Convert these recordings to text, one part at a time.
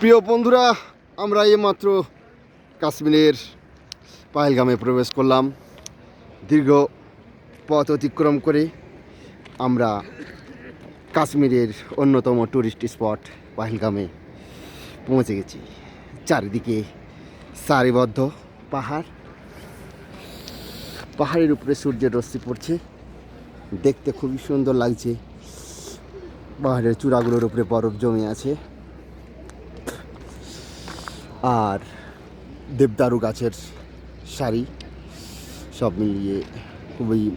প্রিয় বন্ধুরা, আমরা এইমাত্র কাশ্মীরের পাহেলগামে প্রবেশ করলাম। দীর্ঘ পথ অতিক্রম করে আমরা কাশ্মীরের অন্যতম ট্যুরিস্ট স্পট পাহেলগামে পৌঁছে গেছি। চারিদিকে সারিবদ্ধ পাহাড়। পাহাড়ের উপরে সূর্যের রশ্মি পড়ছে। দেখতে খুবই সুন্দর লাগছে। পাহাড়ের চূড়াগুলোর উপরে বরফ জমে আছে। আর দেবদারু গাছের সারি সব মিলিয়ে খুবই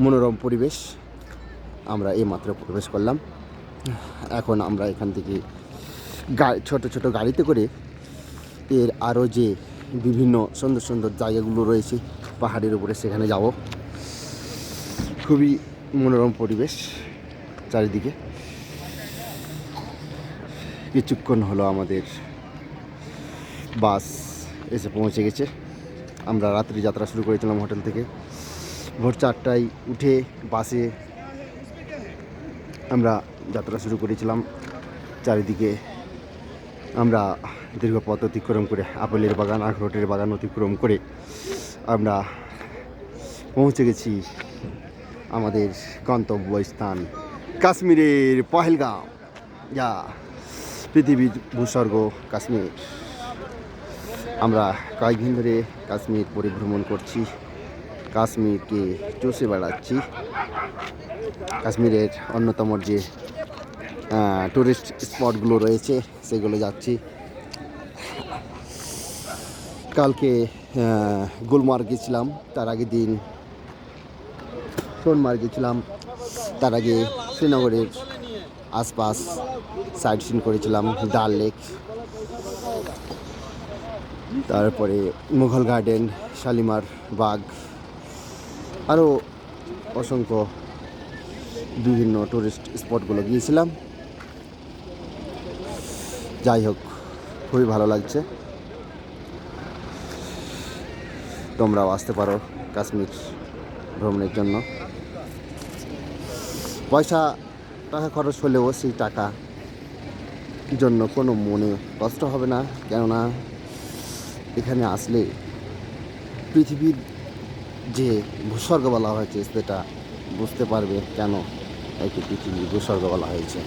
মনোরম পরিবেশ আমরা এইমাত্র প্রবেশ করলাম। এখন আমরা এখান থেকে গা- ছোট ছোট গাড়িতে করে এর আরও যে বিভিন্ন সুন্দর সুন্দর জায়গাগুলো রয়েছে পাহাড়ের উপরে সেখানে যাব। খুবই মনোরম পরিবেশ চারিদিকে। কিছুক্ষণ হলো আমাদের বাস এসে পৌঁছে গেছে। আমরা রাত্রি যাত্রা শুরু করেছিলাম হোটেল থেকে। ভোর চারটায় উঠে বাসে আমরা যাত্রা শুরু করেছিলাম। চারিদিকে আমরা দীর্ঘ পথ অতিক্রম করে আপেলের বাগান আখরোটের বাগান অতিক্রম করে আমরা পৌঁছে গেছি আমাদের গন্তব্যস্থান কাশ্মীরের পহেলগাঁও যা পৃথিবীর ভূস্বর্গ কাশ্মীর। আমরা কয়েকদিন ধরে কাশ্মীর পরিভ্রমণ করছি। কাশ্মীরকে চষে বেড়াচ্ছি। কাশ্মীরের অন্যতম যে টুরিস্ট স্পটগুলো রয়েছে, সেগুলো যাচ্ছি। কালকে গুলমার্গ গেছিলাম, তার আগের দিন সোনমার্গ গেছিলাম। তার আগে শ্রীনগরের আশপাশ সাইড সিন করেছিলাম, ডাল লেক। তারপরে মুঘল গার্ডেন, শালিমার বাগ আরও অসংখ্য বিভিন্ন টুরিস্ট স্পটগুলো গিয়েছিলাম। যাই হোক, খুবই ভালো লাগছে। তোমরাও আসতে পারো কাশ্মীর ভ্রমণের জন্য। পয়সা, টাকা খরচ হলেও সেই টাকা জন্য কোনো মনে কষ্ট হবে না। কেননা এখানে আসলে পৃথিবীর যে ভূস্বর্গ বলা হয়েছে, সেটা বুঝতে পারবে কেন একে পৃথিবীর ভূস্বর্গ বলা হয়েছে।